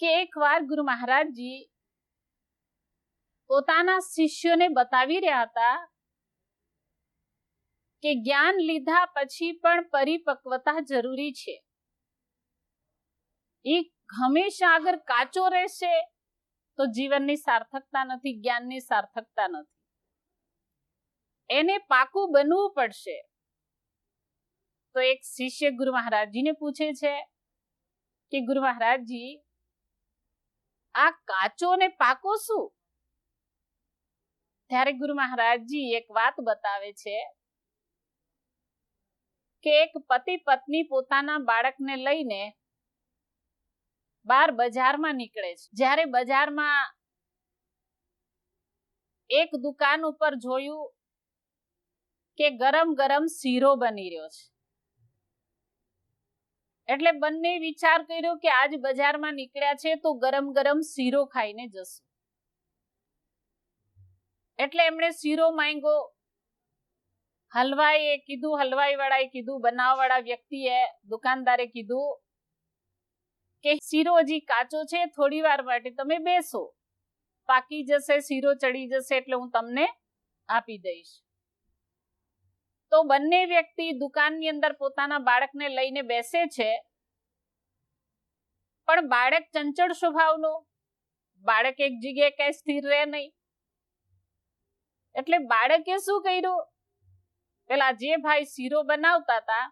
કે એકવાર ગુરુ મહારાજજી પોતાના શિષ્યોને બતાવી રહ્યા હતા કે જ્ઞાન લીધા પછી પણ પરિપક્વતા જરૂરી છે. એ હંમેશા આગળ કાચો રહેશે તો જીવનની સાર્થકતા નથી, જ્ઞાનની સાર્થકતા નથી. એને પાકું બનવું પડશે. તો એક શિષ્ય ગુરુ મહારાજજીને પૂછે છે કે ગુરુ મહારાજજી આ કાચો ને પાકો શું? ત્યારે ગુરુ મહારાજજી એક વાત બતાવે છે કે એક પતિ પત્ની પોતાના બાળકને લઈને બાર બજારમાં નીકળે છે. જ્યારે બજારમાં એક દુકાન ઉપર જોયું કે ગરમ ગરમ શીરો બની રહ્યો છે. એટલે બંને વિચાર કર્યો કે આજ બજારમાં નીકળ્યા છે તો ગરમ ગરમ શીરો ખાઈને જશું. એટલે એમણે શીરો માંગ્યો. હલવાઈએ કીધું હલવાઈ વાળાએ કીધું બનાવવા વાળા વ્યક્તિએ, દુકાનદારે કીધું કે શીરો હજી કાચો છે, થોડી વાર માટે તમે બેસો. પાકી જશે, શીરો ચડી જશે એટલે હું તમને આપી દઈશ. તો બંને વ્યક્તિ દુકાનની અંદર પોતાના બાળકને લઈને બેસે છે. પણ બાળક ચંચળ સ્વભાવનો. બાળક એક જગ્યાએ કઈ સ્થિર રહે નહીં. એટલે બાળકે શું કર્યું? પેલા જે ભાઈ શીરો બનાવતા હતા,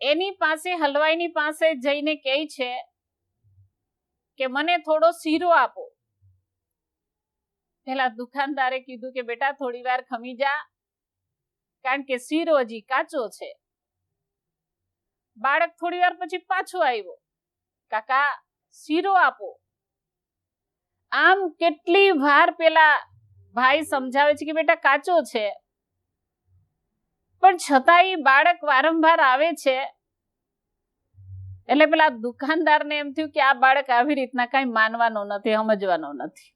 એની પાસે, હલવાઈની પાસે જઈને કહે છે કે, મને થોડો શીરો આપો. પેલા દુકાનદારે કીધું કે, બેટા થોડી વાર ખમી જા કારણ કે શીરો હજી કાચો છે. બાળક થોડી વાર પછી પાછો આવ્યો. કાકા, શીરો આપો. આમ કેટલી વાર પેલા ભાઈ સમજાવે છે કે બેટા કાચો છે. પણ છતાંય બાળક વારંવાર આવે છે. એટલે પેલા દુકાનદારને એમ થયું કે આ બાળક આવી રીતના કઈ માનવાનો નથી, સમજવાનો નથી.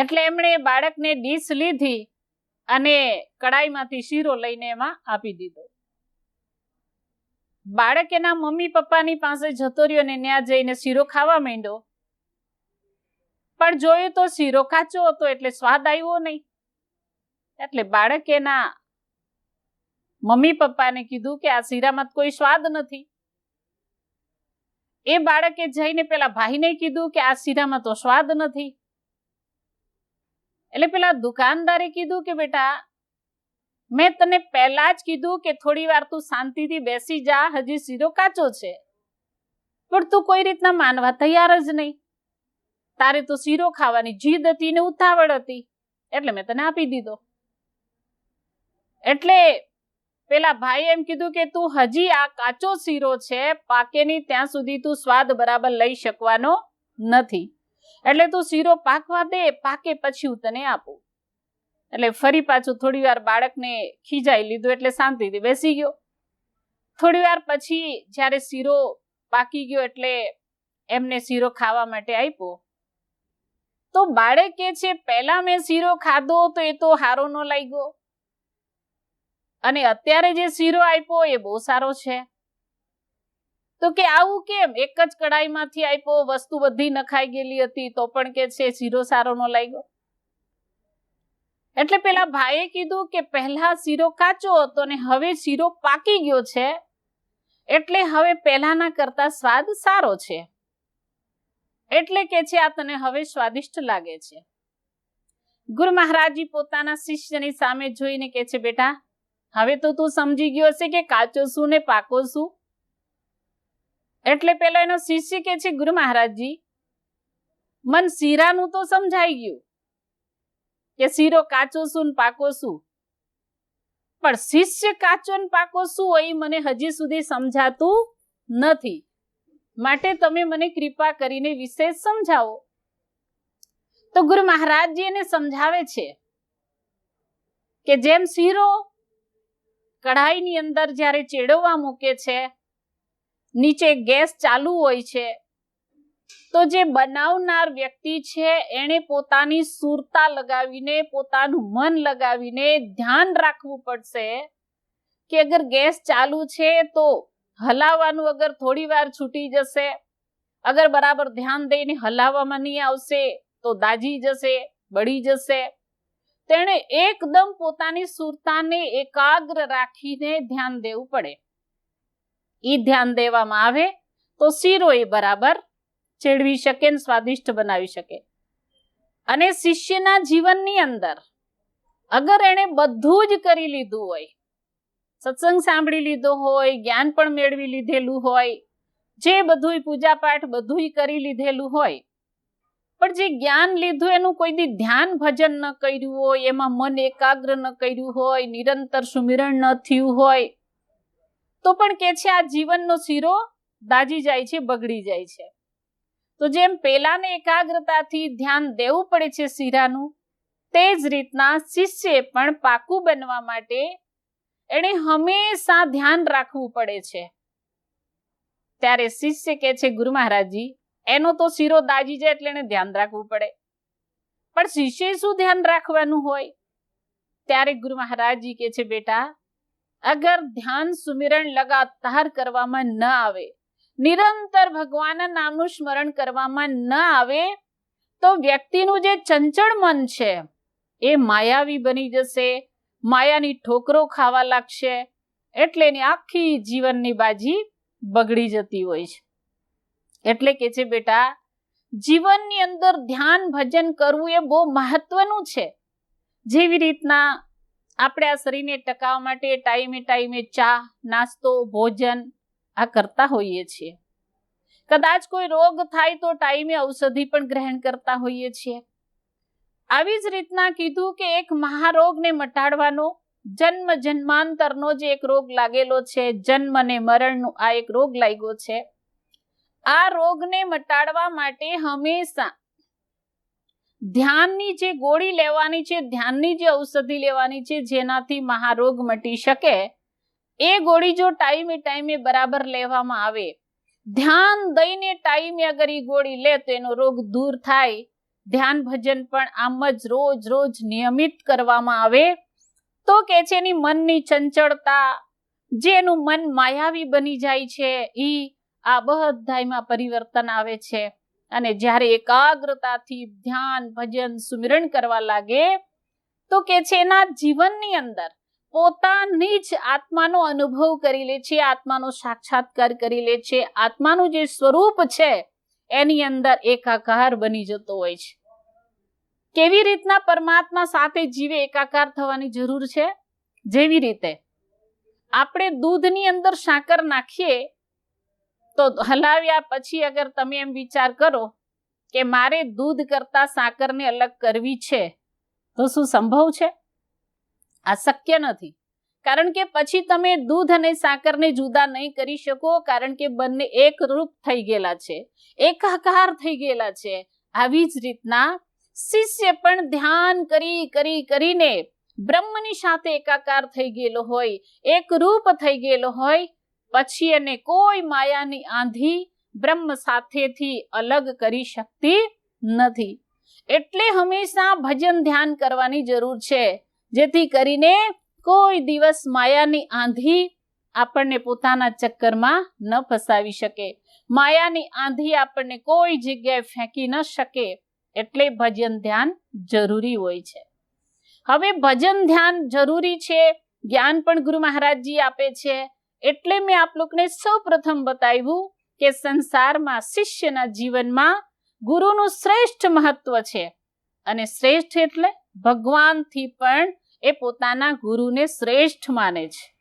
એટલે એમણે બાળકને ડીશ લીધી. અને કડાઈમાંથી શીરો લઈને એમાં આપી દીધો. બાળક એના મમ્મી પપ્પાની પાસે જતો રહ્યો ને ત્યાં જઈને શીરો ખાવા માંડ્યો. પણ જોયું તો શીરો કાચો હતો એટલે સ્વાદ આવ્યો નહીં. એટલે બાળક એના મમ્મી પપ્પાને કીધું કે આ શીરામાં કોઈ સ્વાદ નથી. એ બાળકે જઈને પેલા ભાઈને કીધું કે આ શીરામાં તો સ્વાદ નથી. એટલે પેલા દુકાનદારે કીધું કે, બેટા, મેં તને પહેલા જ કીધું કે થોડી વાર તું શાંતિથી બેસી જા, હજી શીરો કાચો છે. પણ તું કોઈ રીતના માનવા તૈયાર જ નહીં. તારે તો શીરો ખાવાની જીદ હતી ને ઉતાવળ હતી. એટલે મેં તને આપી દીધો. એટલે પેલા ભાઈ એમ કીધું કે, તું હજી આ કાચો શીરો છે પાકે નહીં ત્યાં સુધી તું સ્વાદ બરાબર લઈ શકવાનો નથી. એટલે તું શીરો પાકવા દે, પાકે પછી હું તને આપું. એટલે ફરી પાછું થોડી વાર બાળકને ખીજાઈ લીધું એટલે શાંતિથી બેસી ગયો. થોડી વાર પછી જ્યારે શીરો પાકી ગયો એટલે એમને શીરો ખાવા માટે આપ્યો. તો બાળકે છે, પહેલા મેં શીરો ખાધો તો એ તો હારો ન લાગ્યો. અને અત્યારે જે શીરો આપ્યો એ બહુ સારો છે. તો કે આવું કેમ? એક જ કડાઈમાંથી આપ્યો, વસ્તુ બધી નખાઈ ગયેલી હતી, તો પણ કે છે, શીરો સારો ન લાગ્યો. એટલે પેલા ભાઈએ કીધું કે પહેલા શીરો કાચો હતો ને હવે શીરો પાકી ગયો છે, એટલે હવે પહેલાના કરતા સ્વાદ સારો છે. એટલે કે છે, આ તને હવે સ્વાદિષ્ટ લાગે છે. ગુરુ મહારાજજી પોતાના શિષ્યની સામે જોઈને કે છે, બેટા, હવે તો તું સમજી ગયો છે કે કાચો શું ને પાકો શું? એટલે પેલો એનો શિષ્ય કે છે, ગુરુ મહારાજજી, મન શીરાનું તો સમજાઈ ગયું કે શીરો કાચો શું પાકો શું પણ શિષ્ય કાચો ને પાકો શું હોય મને હજી સુધી સમજાતું નથી. માટે તમે મને કૃપા કરીને વિશેષ સમજાવો. તો ગુરુ મહારાજજી એને સમજાવે છે કે જેમ શીરો કઢાઈની અંદર જ્યારે ચેડવવા મૂકે છે નીચે ગેસ ચાલુ હોય છે. તો જે બનાવનાર વ્યક્તિ છે એને પોતાની સુરતા લગાવીને, પોતાનું મન લગાવીને ધ્યાન રાખવું પડશે કે અગર ગેસ ચાલુ છે તો હલાવવાનું અગર થોડી વાર છૂટી જશે, અગર બરાબર ધ્યાન દઈને હલાવવામાં નહીં આવશે તો દાજી જશે, બળી જશે. તેણે એકદમ પોતાની સુરતાને એકાગ્ર રાખીને ધ્યાન દેવું પડે. ઈ ધ્યાન દેવામાં આવે તો શીરો એ બરાબર ચેડવી શકે ને સ્વાદિષ્ટ બનાવી શકે. અને શિષ્યના જીવનની અંદર અગર એણે બધું જ કરી લીધું હોય, સત્સંગ સાંભળી લીધો હોય, જ્ઞાન પણ મેળવી લીધેલું હોય, જે બધું પૂજા પાઠ બધું કરી લીધેલું હોય, પણ જે જ્ઞાન લીધું એનું કોઈ દી ધ્યાન ભજન ન કર્યું હોય, એમાં મન એકાગ્ર ન કર્યું હોય, નિરંતર સુમિરણ ન થયું હોય તો પણ કે છે, આ જીવનનો શીરો દાજી જાય છે, બગડી જાય છે. તો જેમ પેલાને એકાગ્રતાથી ધ્યાન દેવું પડે છે શીરાનું, તે જ રીતના શિષ્ય પણ પાકું બનવા માટે એને હંમેશા ધ્યાન રાખવું પડે છે. ત્યારે શિષ્ય કે છે, ગુરુ મહારાજજી, એનો તો શીરો દાજી જાય એટલે એને ધ્યાન રાખવું પડે. પણ શિષ્ય શું ધ્યાન રાખવાનું હોય? ત્યારે ગુરુ મહારાજજી કે છે, બેટા અગર ધ્યાન સુમિરણ લગાતાર કરવામાં ન આવે, નિરંતર ભગવાનના નામનું સ્મરણ કરવામાં ન આવે, તો વ્યક્તિનું જે ચંચળ મન છે, એ માયાવી બની જશે, માયાની ઠોકરો ખાવા લાગશે, એટલે એની આખી જીવનની બાજી બગડી જતી હોય છે. એટલે કે છે, બેટા, જીવનની અંદર ધ્યાન ભજન કરવું એ બહુ મહત્વનું છે. જેવી રીતના આપણે આ શરીરને ટકાવવા માટે ટાઈમે ટાઈમે ચા, નાસ્તો, ભોજન આ કરતા હોઈએ છીએ. કદાચ કોઈ રોગ થાય તો ટાઈમે ઔષધિ પણ ગ્રહણ કરતા હોઈએ છીએ. આવી જ રીતના કીધું કે એક મહારોગને મટાડવાનો જન્મ જન્માંતરનો જે એક રોગ લાગેલો છે, જન્મ અને મરણનો આ એક રોગ લાગ્યો છે. આ રોગને મટાડવા માટે હંમેશા ધ્યાનની જે ગોળી લેવાની છે, ધ્યાનની જે ઔષધિ લેવાની છે, જેનાથી મહારોગ મટી શકે, એ ગોળી જો ટાઈમે ટાઈમે બરાબર લેવામાં આવે, ધ્યાન દઈને ટાઈમે અગર એ ગોળી લે તો એનો રોગ દૂર થાય. ધ્યાન ભજન પણ આમ જ રોજ રોજ નિયમિત કરવામાં આવે. તો કે છે એની મનની ચંચળતા, જે એનું મન માયાવી બની જાય છે એ આ બધામાં પરિવર્તન આવે છે. અને જ્યારે એકાગ્રતાથી ધ્યાન, ભજન, સુમિરણ કરવા લાગે, તો કે છે એના જીવનની અંદર પોતાની જ આત્માનો અનુભવ કરી લે છે, આત્માનો સાક્ષાત્કાર કરી લે છે, આત્માનું જે સ્વરૂપ છે, એની અંદર એકાકાર બની જતો હોય છે. કેવી રીતના પરમાત્મા સાથે જીવે એકાકાર થવાની જરૂર છે? જેવી રીતે આપણે દૂધની અંદર સાકર નાખીએ તો હલાવ્યા પછી અગર તમે એમ વિચાર કરો કે મારે દૂધ કરતા સાકરને અલગ કરવી છે, તો શું સંભવ છે? આ શક્ય નથી. કારણ કે પછી તમે દૂધ અને સાકરને જુદા નહીં કરી શકો, કારણ કે બંને એક રૂપ થઈ ગયેલા છે એકાકાર થઈ ગયેલા છે. આવી જ રીતના શિષ્ય પણ ધ્યાન કરી કરી, કરીને બ્રહ્મની સાથે એકાકાર થઈ ગયેલો હોય, એક રૂપ થઈ ગયેલો હોય પછી એને કોઈ માયાની આંધી બ્રહ્મ સાથેથી અલગ કરી શકતી નથી. એટલે હંમેશા ભજન ધ્યાન કરવાની જરૂર છે. જેથી કરીને કોઈ દિવસ માયાની આંધી આપણને પોતાના ચક્કરમાં ન ફસાવી શકે. માયાની આંધી આપણને કોઈ જગ્યાએ ફેંકી ન શકે. એટલે ભજન ધ્યાન જરૂરી હોય છે. હવે ભજન ધ્યાન જરૂરી છે. જ્ઞાન પણ ગુરુ મહારાજજી આપે છે. એટલે મેં આપ લોકોને સૌ પ્રથમ બતાવ્યું કે સંસારમાં શિષ્યના જીવનમાં ગુરુનું શ્રેષ્ઠ મહત્વ છે. અને શ્રેષ્ઠ એટલે ભગવાનથી પણ એ પોતાના ગુરુને શ્રેષ્ઠ માને છે.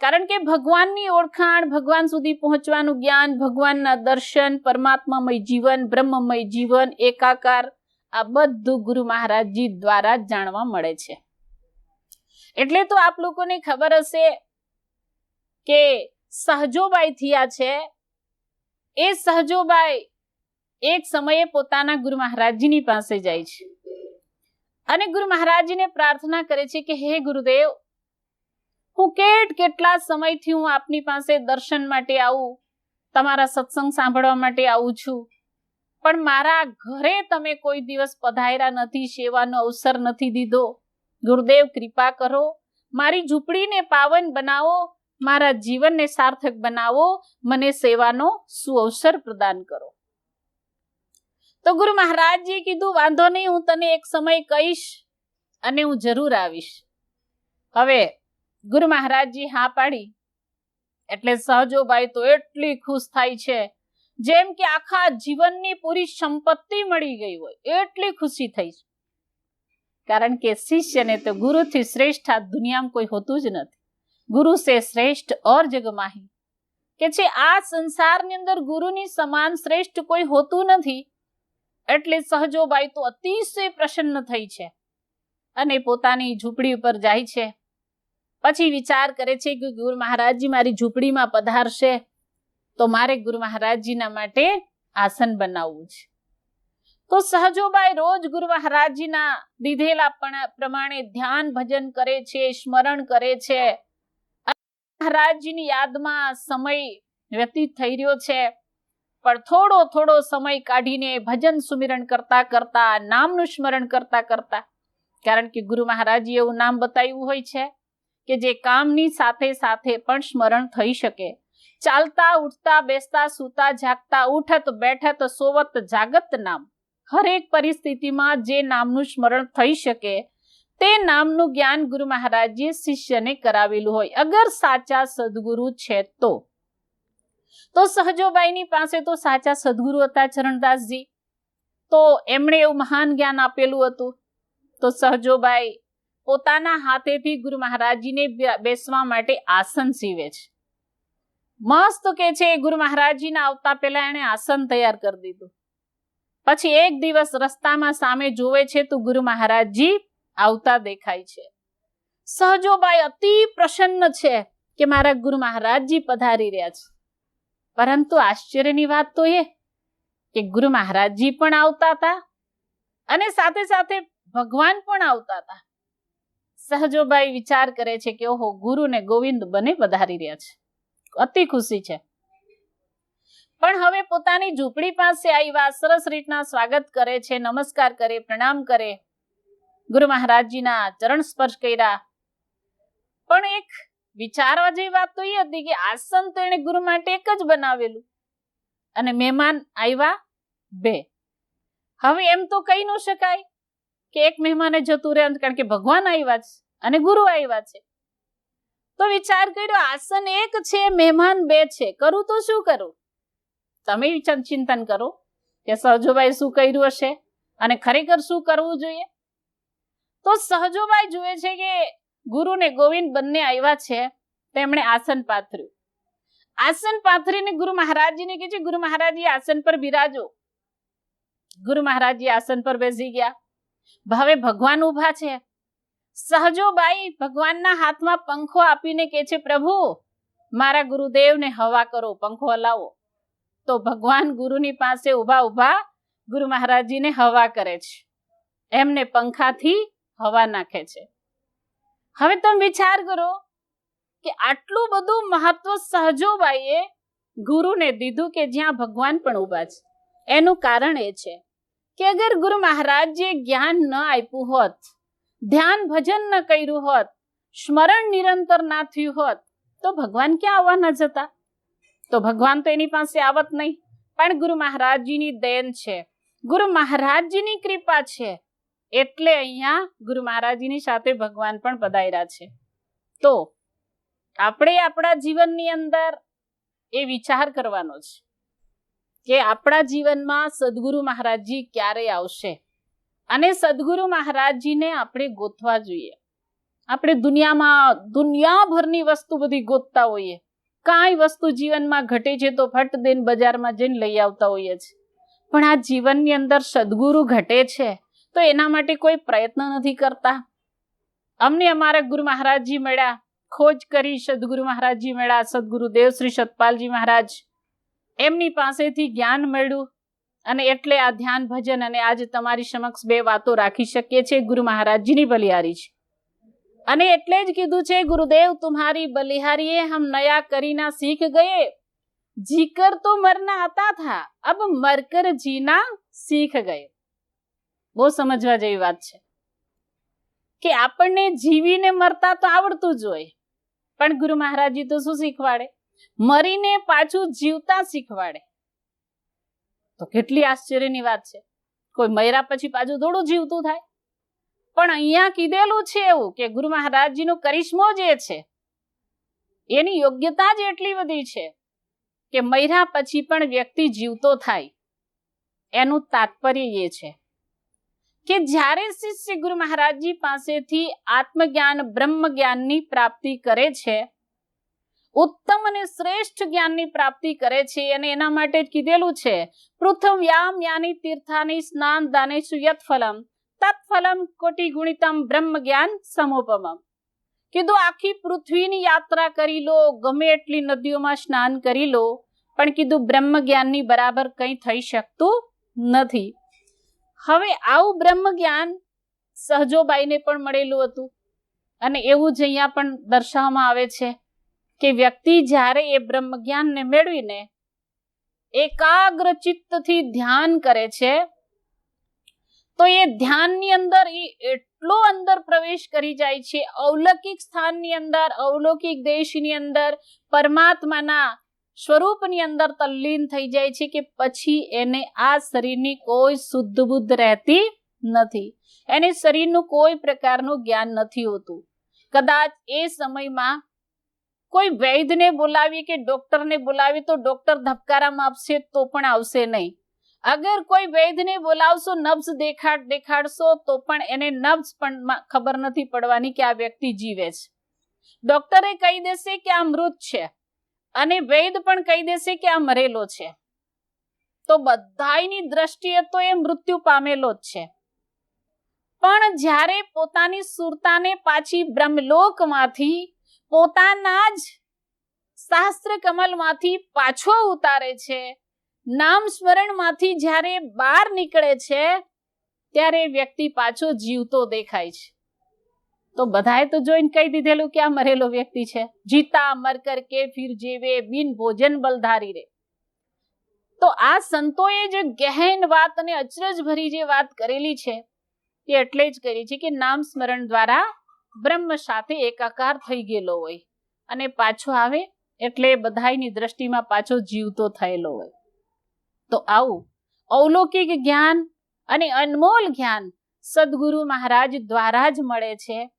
કારણ કે ભગવાનની ઓળખાણ, ભગવાન સુધી પહોંચવાનું જ્ઞાન, ભગવાનના દર્શન, પરમાત્મામય જીવન, બ્રહ્મમય જીવન, એકાકાર, આ બધું ગુરુ મહારાજજી દ્વારા જાણવા મળે છે. એટલે તો આપ લોકોને ખબર હશે કે સહજોબાઈ થયા છે. એ સહજોબાઈ એક સમયે પોતાના ગુરુ મહારાજજીની પાસે જાય છે. અને ગુરુ મહારાજજીને પ્રાર્થના કરે છે કે, હે ગુરુદેવ, હું કેટ કેટલા સમયથી હું આપની પાસે દર્શન માટે આવું, તમારા સત્સંગ સાંભળવા માટે આવું છું. પણ મારા ઘરે તમે કોઈ દિવસ પધાર્યા નથી, સેવાનો અવસર નથી દીધો. ગુરુદેવ, કૃપા કરો. મારી ઝૂંપડીને પાવન બનાવો. મારા જીવનને સાર્થક બનાવો, મને સેવાનો સુઅવસર પ્રદાન કરો. તો ગુરુ મહારાજજીએ કીધું, વાંધો નહીં, હું તને એક સમય કહીશ અને હું જરૂર આવીશ. હવે ગુરુ મહારાજજી હા પાડી. એટલે સહજોભાઈ તો એટલી ખુશ થાય છે. જેમ કે આખા જીવનની પૂરી સંપત્તિ મળી ગઈ હોય, એટલી ખુશી થઈ કારણ કે શિષ્યને તો ગુરુથી શ્રેષ્ઠ આ દુનિયામાં કોઈ હોતું જ નથી. ગુરુ સે શ્રેષ્ઠ ઓર જગ કે છે, આ સંસારની અંદર ગુરુની સમાન શ્રેષ્ઠ કોઈ હોતું નથી, એટલે સહજોબાઈ તો અતિશય પ્રસન્ન થઈ છે અને પોતાની ઝૂંપડી ઉપર જાય છે. પછી વિચાર કરે છે કે ગુરુ મહારાજજી મારી ઝૂંપડીમાં પધારશે, તો મારે ગુરુ મહારાજજીના માટે આસન બનાવવું છે. તો સહજોબાઈ રોજ ગુરુ મહારાજજીના દીધેલા પ્રમાણે ધ્યાન ભજન કરે છે, સ્મરણ કરે છે મહારાજજીની યાદમાં સમય વ્યતીત થઈ રહ્યો છે. પણ થોડો થોડો સમય કાઢીને ભજન સુમિરણ કરતા કરતા, નામનું સ્મરણ કરતા કરતા, કારણ કે ગુરુ મહારાજે એવું નામ બતાવ્યું હોય છે કે જે કામની સાથે સાથે પણ સ્મરણ થઈ શકે. ચાલતા, ઉઠતા, બેસતા, સૂતા, જાગતા, ઉઠત, બેઠત, સોવત, જાગત નામ. હરેક પરિસ્થિતિમાં જે નામનું સ્મરણ થઈ શકે તે નામનું જ્ઞાન ગુરુ મહારાજે શિષ્યને કરાવેલું હોય. અગર સાચા સદગુરુ છે તો. તો સહજોબાઈની પાસે તો સાચા સદગુરુ હતા ચરણદાસજી. તો એમણે એવું મહાન જ્ઞાન આપેલું હતું. તો સહજોબાઈ પોતાના હાથેથી ગુરુ મહારાજજીને બેસવા માટે આસન સીવે છે. મસ્ત કે છે ગુરુ મહારાજજીના આવતા પહેલા એને આસન તૈયાર કરી દીધું. પછી એક દિવસ રસ્તામાં સામે જોવે છે તો ગુરુ મહારાજજી આવતા દેખાય છે. સહજોબાઈ અતિ પ્રસન્ન છે કે મારા ગુરુ મહારાજજી પધારી રહ્યા છે. પરંતુ આશ્ચર્યની વાત તો એ કે ગુરુ મહારાજજી પણ આવતા હતા અને સાથે સાથે ભગવાન પણ આવતા હતા. સહજોબાઈ વિચાર કરે છે કે ઓહો, ગુરુ ને ગોવિંદ બને પધારી રહ્યા છે. અતિ ખુશી છે. પણ હવે પોતાની ઝૂંપડી પાસે આવ્યા સરસ રીતના સ્વાગત કરે છે, નમસ્કાર કરે, પ્રણામ કરે ગુરુ મહારાજજીના ચરણ સ્પર્શ કર્યા. પણ એક વિચારવા જેવી વાત તો એ હતી કે આસન તો એને ગુરુ માટે એક જ બનાવેલું. અને મહેમાન આવ્યા બે. હવે એમ તો કહી ન શકાય કે એક મહેમાને જતું રહે કારણ કે ભગવાન આવ્યા છે અને ગુરુ આવ્યા છે. તો વિચાર કર્યો આસન એક છે, મહેમાન બે છે. કરું તો શું કરું? તમે ચિંતન કરો કે સહજોભાઈ શું કર્યું હશે અને ખરેખર શું કરવું જોઈએ? તો સહજોબાઈ જુએ છે કે ગુરુ ને ગોવિંદ બંને આવ્યા છે, તેમણે આસન પાથર્યું. આસન પાથરીને ગુરુ મહારાજજીને કહે છે, ગુરુ મહારાજજી આસન પર બિરાજો. ગુરુ મહારાજજી આસન પર બેસી ગયા. ભાવે ભગવાન ઊભા છે. સહજોબાઈ ભગવાનના હાથમાં પંખો આપીને કે છે, પ્રભુ, મારા ગુરુદેવને હવા કરો, પંખો હલાવો. તો ભગવાન ગુરુની પાસે ઊભા ઊભા ગુરુ મહારાજજીને હવા કરે છે. એમને પંખાથી હવા નાખે છે. હવે તમે વિચાર કરો કે આટલું બધું મહત્વ સહજોબાઈએ ગુરુને દીધું કે જ્યાં ભગવાન પણ ઊભા છે. એનું કારણ એ છે કે અગર ગુરુ મહારાજે જ્ઞાન ન આપ્યું હોત, ધ્યાન ભજન ન કર્યું હોત, સ્મરણ નિરંતર ના થયું હોત, તો ભગવાન ક્યાં આવવાના જતા? તો ભગવાન તો એની પાસે આવત નહીં. પણ ગુરુ મહારાજજીની દેન છે. ગુરુ મહારાજજીની કૃપા છે. એટલે અહીંયા ગુરુ મહારાજજીની સાથે ભગવાન પણ પધાર્યા છે. તો આપણે આપણા જીવનની અંદર એ વિચાર કરવાનો છે કે આપણા જીવનમાં સદગુરુ મહારાજજી ક્યારે આવશે? અને સદગુરુ મહારાજજીને આપણે ગોતવા જોઈએ. આપણે દુનિયામાં દુનિયાભરની વસ્તુ બધી ગોતતા હોઈએ. કાંઈ વસ્તુ જીવનમાં ઘટે છે તો ફટ દેન બજારમાં જઈને લઈ આવતા હોઈએ છીએ. પણ આ જીવનની અંદર સદગુરુ ઘટે છે? તો એના માટે કોઈ પ્રયત્ન નથી કરતા. અમને અમારા ગુરુ મહારાજજી મળ્યા. ખોજ કરી સદગુરુ મહારાજજી મળ્યા સદગુરુદેવ શ્રી સતપાલજી મહારાજ. એમની પાસેથી જ્ઞાન મળ્યું અને એટલે આ ધ્યાન ભજન અને આજે તમારી સમક્ષ બે વાતો રાખી શકીએ છીએ ગુરુ મહારાજજીની બલિહારી છે અને એટલે જ કીધું છે, ગુરુદેવ, તુમ્હારી બલિહારીએ હમ નયા કરીના શીખ ગયે. જીકર તો મરના આતા થા, અબ મરકર જીના શીખ ગયે. બહુ સમજવા જેવી વાત છે. કે આપણને જીવીને મરતા તો આવડતું જ હોય. પણ ગુરુ મહારાજજી તો શું શીખવાડે? મરીને પાછું જીવતા શીખવાડે. તો કેટલી આશ્ચર્યની વાત છે. કોઈ મર્યા પછી પાછું થોડું જીવતું થાય. પણ અહીંયા કીધેલું છે એવું કે ગુરુ મહારાજજીનો કરિશ્મો જે છે, એની યોગ્યતા જ એટલી બધી છે કે મર્યા પછી પણ વ્યક્તિ જીવતો થાય. એનું તાત્પર્ય એ છે. કે જ્યારે શિષ્ય ગુરુ મહારાજજી પાસેથી આત્મજ્ઞાન બ્રહ્મ જ્ઞાનની પ્રાપ્તિ કરે છે, ઉત્તમ અને શ્રેષ્ઠ જ્ઞાનની પ્રાપ્તિ કરે છે અને એના માટે જ કીધેલું છે પૃથ્વ્યામ યાની તીર્થાની સ્નાન દાનેશુ યત ફલમ તત્ફલમ કોટી ગુણિતમ બ્રહ્મ જ્ઞાન સમોપમમ. કીધું, આખી પૃથ્વીની યાત્રા કરી લો, ગમે એટલી નદીઓમાં સ્નાન કરી લો, પણ કીધું બ્રહ્મ જ્ઞાનની બરાબર કંઈ થઈ શકતું નથી. હવે આવું બ્રહ્મ જ્ઞાન સહજોબાઈને પણ મળેલું હતું. અને એવું જ અહીંયા પણ દર્શાવવામાં આવે છે કે વ્યક્તિ જ્યારે એ બ્રહ્મ જ્ઞાનને મેળવીને એકાગ્ર ચિત્તથી ધ્યાન કરે છે, તો એ ધ્યાનની અંદર એ એટલો અંદર પ્રવેશ કરી જાય છે, અવલૌકિક સ્થાનની અંદર, અવલૌકિક દેશની અંદર, પરમાત્માના સ્વરૂપની અંદર તલ્લીન થઈ જાય છે કે પછી એને આ શરીરની કોઈ શુદ્ધ બુદ્ધ રહેતી નથી. એને શરીરનું કોઈ પ્રકારનું જ્ઞાન નથી હોતું. કદાચ એ સમયમાં કોઈ વૈદ્યને બોલાવી કે ડોક્ટરને બોલાવી તો ડોક્ટર ધબકારામાં આપશે તો પણ આવશે નહીં. અગર કોઈ વૈદ્યને બોલાવશો નબ્સ દેખાડ દેખાડશો તો પણ એને નબ્સ પણ ખબર નથી પડવાની કે આ વ્યક્તિ જીવે છે. ડોક્ટરે કહી દેશે કે આ મૃત છે. અને વૈદ પણ કહી દેશે કે આ મરેલો છે. તો બધાની દ્રષ્ટિએ તો એ મૃત્યુ પામેલો જ છે. પણ જ્યારે પોતાની સુરતાને પાછી બ્રહ્મલોકમાંથી, પોતાના જ શાસ્ત્ર કમલમાંથી પાછો ઉતારે છે, નામ સ્મરણમાંથી જ્યારે બહાર નીકળે છે, ત્યારે વ્યક્તિ પાછો જીવતો દેખાય છે. તો બધાએ તો જોઈને કહી દીધેલું કે આ મરેલો વ્યક્તિ છે. જીતા, મર કે ફિર જીવે, બિન ભોજન બલધારી રે. તો આ સંતોએ જે ગહેન વાત અને અચરજ ભરી જે વાત કરેલી છે તે એટલે જ કરી છે કે નામ સ્મરણ દ્વારા બ્રહ્મ સાથે એકાકાર થઈ ગયેલો હોય. અને પાછો આવે એટલે બધાની દ્રષ્ટિમાં પાછો જીવતો થયેલો હોય. તો આવું અવલૌકિક જ્ઞાન અને અનમોલ જ્ઞાન સદગુરુ મહારાજ દ્વારા જ મળે છે.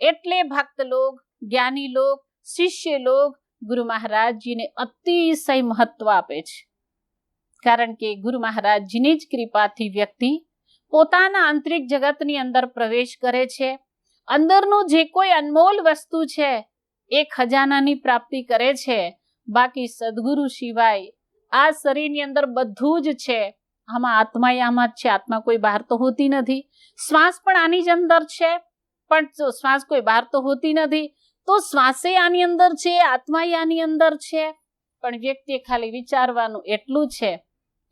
એટલે ભક્ત લોક જ્ઞાની લોક શિષ્ય લોક ગુરુ મહારાજજીને અતિશય મહત્વ આપે છે. કારણ કે ગુરુ મહારાજજીની જ કૃપાથી વ્યક્તિ પોતાના આંતરિક જગતની અંદર પ્રવેશ કરે છે. અંદરનું જે કોઈ અનમોલ વસ્તુ છે એ ખજાનાની પ્રાપ્તિ કરે છે. બાકી સદગુરુ સિવાય આ શરીરની અંદર બધું જ છે. આમાં આત્મા આમાં જ છે. આત્મા કોઈ બહાર તો હોતી નથી. શ્વાસ પણ આની જ અંદર છે. પણ શ્વાસ કોઈ બહાર તો હોતી નથી, તો શ્વાસે આની અંદર છે, આત્મા આની અંદર છે. પણ વ્યક્તિએ ખાલી વિચારવાનું એટલું છે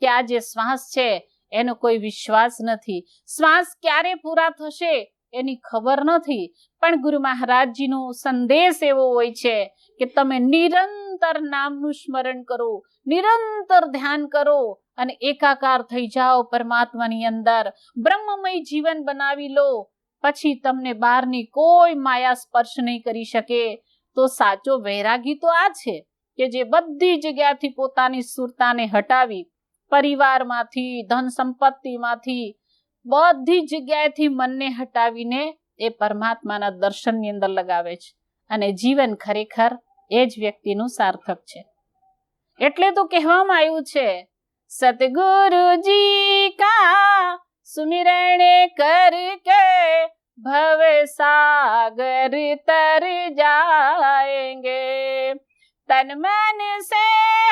કે આ જે શ્વાસ છે, એનો કોઈ વિશ્વાસ નથી. શ્વાસ ક્યારે પૂરા થશે એની ખબર નથી, પણ ગુરુ મહારાજજીનો સંદેશ એવો હોય છે કે તમે નિરંતર નામનું સ્મરણ કરો, નિરંતર ધ્યાન કરો અને એકાકાર થઈ જાઓ પરમાત્માની અંદર. બ્રહ્મમય જીવન બનાવી લો પછી તમને બહારની કોઈ માયા સ્પર્શ નહીં કરી શકે. તો સાચો વૈરાગી તો આ છે કે જે બધી જગ્યાથી પોતાની સુરતાને હટાવી પરિવારમાંથી, ધન સંપત્તિમાંથી, બધી જગ્યાએથી મનને હટાવીને એ પરમાત્માના દર્શનની અંદર લગાવે છે. અને જીવન ખરેખર એ જ વ્યક્તિનું સાર્થક છે. એટલે તો કહેવામાં આવ્યું છે સતગુરુજી કા सुमिरण करके भव सागर तर जाएंगे तन मन से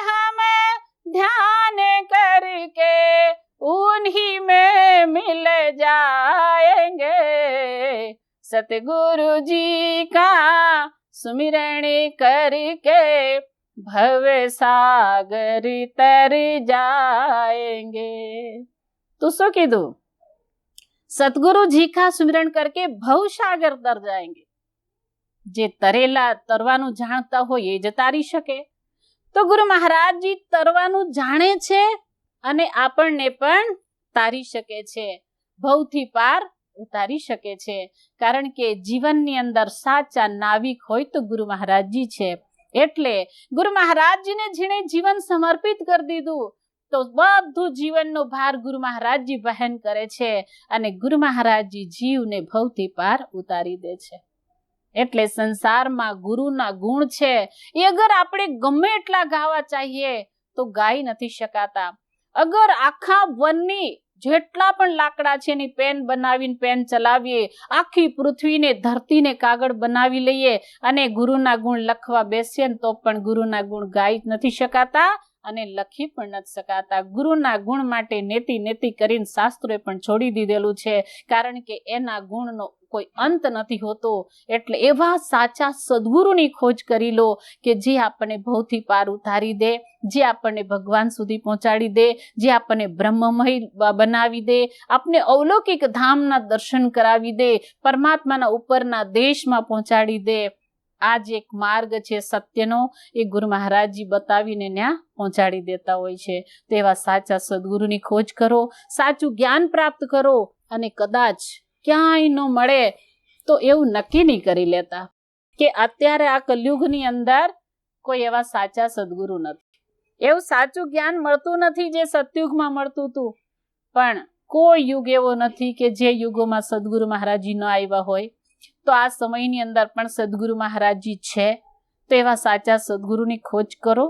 हम ध्यान करके उन्हीं में मिल जाएंगे सतगुरु जी का सुमिरण करके भव सागर तर जाएंगे तुसो की दू સતગુરુ जी का સુમિરણ करके સાગર તર જાएंगे જે તરેલા તરવાનું જાણતા હોય એ જ તારી શકે. તો ગુરુ મહારાજજી તરવાનું જાણે છે અને આપણને પણ તારી શકે છે. ભવથી પાર ઉતારી શકે છે. કારણ કે જીવનની અંદર સાચા નાવિક હોય તો ગુરુ મહારાજજી છે. એટલે ગુરુ મહારાજજીને જેણે જીવન સમર્પિત કરી દીધું તો બધું જીવનનો ભાર ગુરુ મહારાજજી વહન કરે છે અને ગુરુ મહારાજજી જીવને ભવથી પાર ઉતારી દે છે. એટલે સંસારમાં ગુરુના ગુણ છે, એ અગર આપણે ગમે એટલા ગાવા ચાહીએ તો ગાઈ નથી શકાતા. અગર આખા વનની જેટલા પણ લાકડા છે એની પેન બનાવીને પેન ચલાવીએ, આખી પૃથ્વીને ધરતીને કાગળ બનાવી લઈએ અને ગુરુના ગુણ લખવા બેસીએ તો પણ ગુરુના ગુણ ગાઈ નથી શકાતા. અને લખી પણ નથી શકાતા. ગુરુના ગુણ માટે નેતિ નેતિ કરીને શાસ્ત્રોએ પણ છોડી દીધેલું છે. કારણ કે એના ગુણનો કોઈ અંત નથી હોતો. એટલે એવા સાચા સદગુરુની ખોજ કરી લો કે જે આપણને ભવથી પાર ઉતારી દે, જે આપણને ભગવાન સુધી પહોંચાડી દે, જે આપણને બ્રહ્મમય બનાવી દે, આપને અવલૌકિક ધામના દર્શન કરાવી દે, પરમાત્માના ઉપરના દેશમાં પહોંચાડી દે. આ જ એક માર્ગ છે સત્યનો, એ ગુરુ મહારાજજી બતાવીને ત્યાં પહોંચાડી દેતા હોય છે. તેવા સાચા સદગુરુની ખોજ કરો, સાચું જ્ઞાન પ્રાપ્ત કરો અને કદાચ ક્યાંય ન મળે તો એવું નક્કી નહીં કરી લેતા. કે અત્યારે આ કલયુગની અંદર કોઈ એવા સાચા સદગુરુ નથી. એવું સાચું જ્ઞાન મળતું નથી જે સતયુગમાં મળતું હતું પણ કોઈ યુગ એવો નથી કે જે યુગોમાં સદગુરુ મહારાજજી ન આવ્યા હોય. તો આ સમયની અંદર પણ સદગુરુ મહારાજજી છે. તો એવા સાચા સદગુરુની ખોજ કરો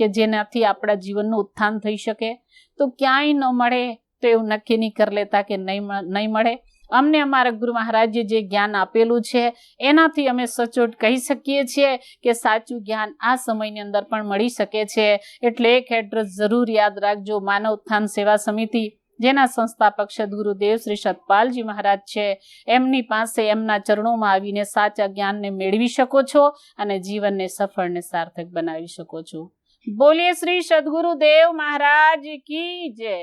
કે જેનાથી આપણા જીવનનું ઉત્થાન થઈ શકે. તો ક્યાંય ન મળે તો એવું નક્કી નહીં કરી લેતા કે નહીં નહીં મળે. અમને અમારા ગુરુ મહારાજે જે જ્ઞાન આપેલું છે, એનાથી અમે સચોટ કહી શકીએ છીએ કે સાચું જ્ઞાન આ સમયની અંદર પણ મળી શકે છે. એટલે એક એડ્રેસ જરૂર યાદ રાખજો, માનવ ઉત્થાન સેવા સમિતિ. જેના સંસ્થાપક સદગુરુદેવ શ્રી સતપાલજી મહારાજ છે. એમની પાસે એમના ચરણોમાં આવીને સાચા જ્ઞાનને મેળવી શકો છો અને જીવનને સફળ ને સાર્થક બનાવી શકો છો. બોલીએ શ્રી સદગુરુદેવ મહારાજ કી જય.